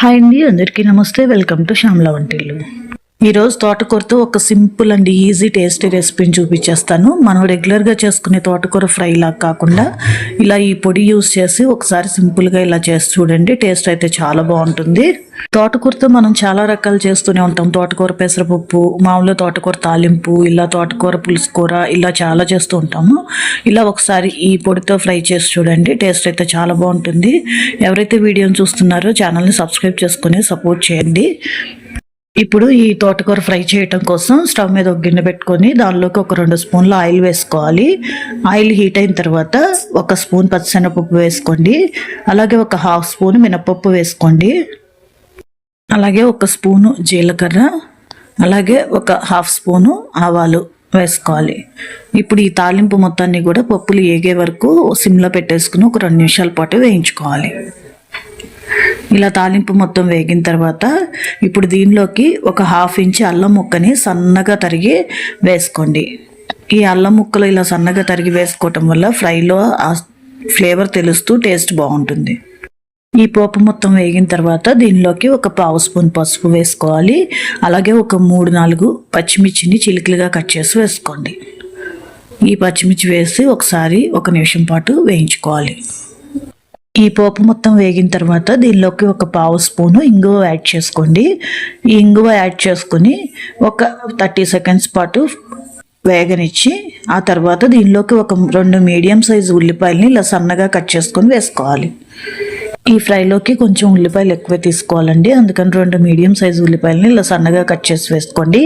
Hi అండి అందరికీ నమస్తే. వెల్కమ్ టు శ్యామల వంటిల్లు. ఈరోజు తోటకూరతో ఒక సింపుల్ అండ్ ఈజీ టేస్టీ రెసిపీని చూపించేస్తాను. మనం రెగ్యులర్గా చేసుకునే తోటకూర ఫ్రై లాగా కాకుండా ఇలా ఈ పొడి యూస్ చేసి ఒకసారి సింపుల్గా ఇలా చేసి చూడండి. టేస్ట్ అయితే చాలా బాగుంటుంది. తోటకూరతో మనం చాలా రకాలు చేస్తూనే ఉంటాం. తోటకూర పెసరపప్పు మామూలుగా తోటకూర తాలింపు ఇలా తోటకూర పులుసుకూర ఇలా చాలా చేస్తూ ఉంటాము. ఇలా ఒకసారి ఈ పొడితో ఫ్రై చేసి చూడండి. టేస్ట్ అయితే చాలా బాగుంటుంది. ఎవరైతే వీడియోని చూస్తున్నారో ఛానల్ని సబ్స్క్రైబ్ చేసుకుని సపోర్ట్ చేయండి. ఇప్పుడు ఈ తోటకూర ఫ్రై చేయటం కోసం స్టవ్ మీద ఒక గిన్నె పెట్టుకొని దానిలోకి ఒక రెండు స్పూన్లు ఆయిల్ వేసుకోవాలి. ఆయిల్ హీట్ అయిన తర్వాత ఒక స్పూన్ పచ్చిశనగపప్పు వేసుకోండి. అలాగే ఒక హాఫ్ స్పూన్ మినపప్పు వేసుకోండి. అలాగే ఒక స్పూను జీలకర్ర. అలాగే ఒక హాఫ్ స్పూను ఆవాలు వేసుకోవాలి. ఇప్పుడు ఈ తాలింపు మొత్తాన్ని కూడా పప్పులు ఏగే వరకు సిమ్లో పెట్టేసుకుని ఒక రెండు నిమిషాల పాటు వేయించుకోవాలి. ఇలా తాలింపు మొత్తం వేగిన తర్వాత ఇప్పుడు దీనిలోకి ఒక హాఫ్ ఇంచ్ అల్లం ముక్కని సన్నగా తరిగి వేసుకోండి. ఈ అల్లం ముక్కలు ఇలా సన్నగా తరిగి వేసుకోవటం వల్ల ఫ్రైలో ఆ ఫ్లేవర్ తెలుస్తూ టేస్ట్ బాగుంటుంది. ఈ పోపు మొత్తం వేగిన తర్వాత దీనిలోకి ఒక పావు స్పూన్ పసుపు వేసుకోవాలి. అలాగే ఒక మూడు నాలుగు పచ్చిమిర్చిని చిలికలుగా కట్ చేసి వేసుకోండి. ఈ పచ్చిమిర్చి వేసి ఒకసారి ఒక నిమిషం పాటు వేయించుకోవాలి. ఈ పోపు మొత్తం వేగిన తర్వాత దీనిలోకి ఒక పావు స్పూను ఇంగువ యాడ్ చేసుకోండి. ఈ ఇంగువ యాడ్ చేసుకుని ఒక థర్టీ సెకండ్స్ పాటు వేగనిచ్చి ఆ తర్వాత దీనిలోకి ఒక రెండు మీడియం సైజు ఉల్లిపాయలని ఇలా సన్నగా కట్ చేసుకొని వేసుకోవాలి. ఈ ఫ్రైలోకి కొంచెం ఉల్లిపాయలు ఎక్కువ తీసుకోవాలండి. అందుకని రెండు మీడియం సైజు ఉల్లిపాయలని ఇలా సన్నగా కట్ చేసి వేసుకోండి.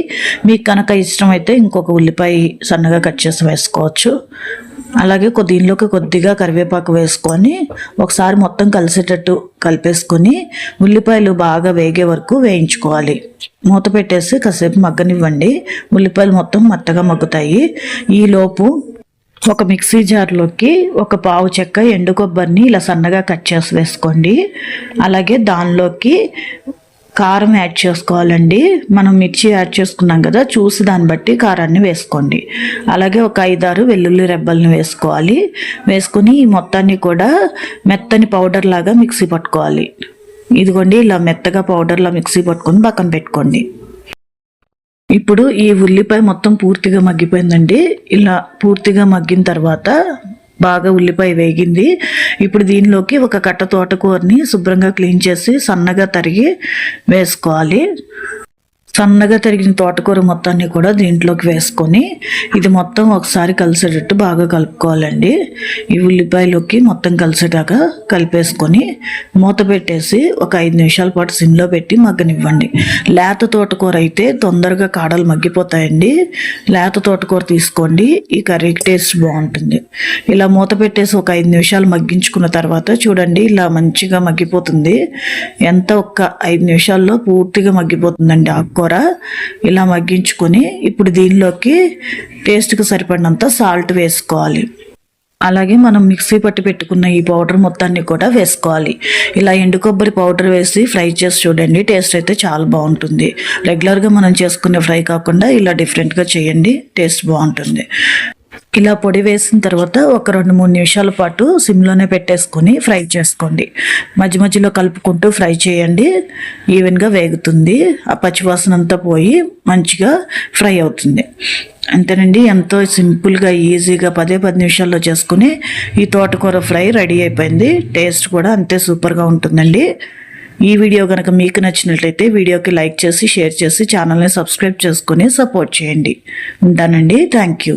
మీకు కనుక ఇష్టమైతే ఇంకొక ఉల్లిపాయ సన్నగా కట్ చేసి వేసుకోవచ్చు. అలాగే దీనిలోకి కొద్దిగా కరివేపాకు వేసుకొని ఒకసారి మొత్తం కలిసేటట్టు కలిపేసుకొని ఉల్లిపాయలు బాగా వేగే వరకు వేయించుకోవాలి. మూత పెట్టేసి కాసేపు మగ్గనివ్వండి. ఉల్లిపాయలు మొత్తం మత్తగా మగ్గుతాయి. ఈలోపు ఒక మిక్సీ జార్లోకి ఒక పావు చెక్క ఎండు కొబ్బరిని ఇలా సన్నగా కట్ చేసి వేసుకోండి. అలాగే దానిలోకి కారం యాడ్ చేసుకోవాలండి. మనం మిర్చి యాడ్ చేసుకున్నాం కదా చూసి దాన్ని బట్టి కారాన్ని వేసుకోండి. అలాగే ఒక ఐదారు వెల్లుల్లి రెబ్బల్ని వేసుకోవాలి. వేసుకుని ఈ మొత్తాన్ని కూడా మెత్తని పౌడర్ లాగా మిక్సీ పట్టుకోవాలి. ఇదిగోండి ఇలా మెత్తగా పౌడర్లా మిక్సీ పట్టుకొని పక్కన పెట్టుకోండి. ఇప్పుడు ఈ ఉల్లిపాయ మొత్తం పూర్తిగా మగ్గిపోయిందండి. ఇలా పూర్తిగా మగ్గిన తర్వాత బాగా ఉల్లిపాయ వేగింది. ఇప్పుడు దీనిలోకి ఒక కట్ట తోటకూరని శుభ్రంగా క్లీన్ చేసి సన్నగా తరిగి వేసుకోవాలి. సన్నగా తరిగిన తోటకూర మొత్తాన్ని కూడా దీంట్లోకి వేసుకొని ఇది మొత్తం ఒకసారి కలిసేటట్టు బాగా కలుపుకోవాలండి. ఈ ఉల్లిపాయలోకి మొత్తం కలిసేటాగా కలిపేసుకొని మూత పెట్టేసి ఒక ఐదు నిమిషాల పాటు సిమ్లో పెట్టి మగ్గనివ్వండి. లేత తోటకూర అయితే తొందరగా కాడలు మగ్గిపోతాయండి. లేత తోటకూర తీసుకోండి. ఈ కర్రీకి టేస్ట్ బాగుంటుంది. ఇలా మూత పెట్టేసి ఒక ఐదు నిమిషాలు మగ్గించుకున్న తర్వాత చూడండి ఇలా మంచిగా మగ్గిపోతుంది. ఎంత ఒక్క ఐదు నిమిషాల్లో పూర్తిగా మగ్గిపోతుందండి ఆకుకూర. కూర ఇలా మగ్గించుకొని ఇప్పుడు దీనిలోకి టేస్ట్కి సరిపడినంత సాల్ట్ వేసుకోవాలి. అలాగే మనం మిక్సీ పట్టి పెట్టుకున్న ఈ పౌడర్ మొత్తాన్ని కూడా వేసుకోవాలి. ఇలా ఎండు కొబ్బరి పౌడర్ వేసి ఫ్రై చేసి చూడండి టేస్ట్ అయితే చాలా బాగుంటుంది. రెగ్యులర్గా మనం చేసుకునే ఫ్రై కాకుండా ఇలా డిఫరెంట్గా చేయండి టేస్ట్ బాగుంటుంది. ఇలా పొడి వేసిన తర్వాత ఒక రెండు మూడు నిమిషాల పాటు సిమ్లోనే పెట్టేసుకొని ఫ్రై చేసుకోండి. మధ్య మధ్యలో కలుపుకుంటూ ఫ్రై చేయండి. ఈవెన్గా వేగుతుంది. ఆ పచ్చివాసన అంతా పోయి మంచిగా ఫ్రై అవుతుంది. అంతేనండి ఎంతో సింపుల్గా ఈజీగా పదే పది నిమిషాల్లో చేసుకుని ఈ తోటకూర ఫ్రై రెడీ అయిపోయింది. టేస్ట్ కూడా అంతే సూపర్గా ఉంటుందండి. ఈ వీడియో కనుక మీకు నచ్చినట్లయితే వీడియోకి లైక్ చేసి షేర్ చేసి ఛానల్ని సబ్స్క్రైబ్ చేసుకొని సపోర్ట్ చేయండి. ఉంటానండి. Thank you